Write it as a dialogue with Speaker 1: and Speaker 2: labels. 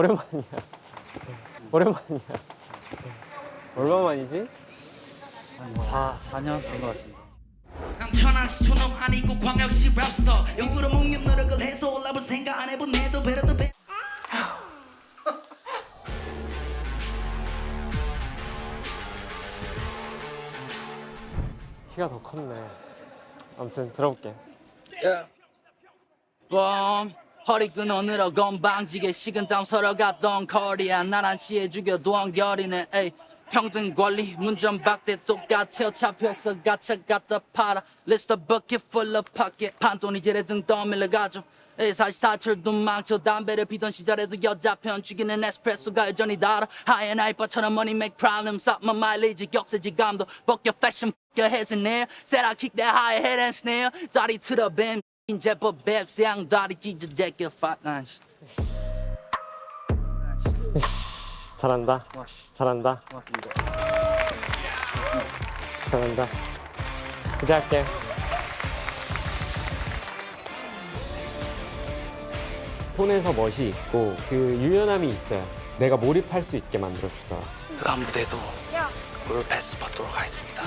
Speaker 1: 오랜만이야. 오랜만이야. 얼마만이지?
Speaker 2: 한 4, 4년 된 것 같습니다.
Speaker 3: 난 천한 시초놈 아니고 광역시 랩스터 영구로 묵념 노력을 해서 올라볼 생각 안 해본 내도 배려도 배
Speaker 1: 키가 더 컸네. 아무튼 들어볼게.
Speaker 3: 봄 허리 끊어늘어 건방지게 식은땀 서러 갔던 거리야. 나란 시에 죽여도 한결이네 에이. 평등 권리 문전 박대 똑같아 어차피 없어. 가차 갖다 팔아. List a bucket full of pocket. 판돈이 제래 등 떠밀려 가죠 에이 사실 사철도 망쳐. 담배를 피던 시절에도 여자 편 죽이는 에스프레소가 여전히 달아. 하얀 아이빠처럼 money make problems up. My mileage 역세지 감도 벗겨. Fashion 벗겨. 해지네 Said I kick that high head and snare. 다리 틀어 뱀 제법 뱁새 양 다리 찢어 제껴 파트나이스
Speaker 1: 잘한다. 잘한다. 잘한다. 기대할게. 톤에서 멋이 있고 그 유연함이 있어요. 내가 몰입할 수 있게 만들어 주더라.
Speaker 3: 다음 무대도 올 패스 받도록 하겠습니다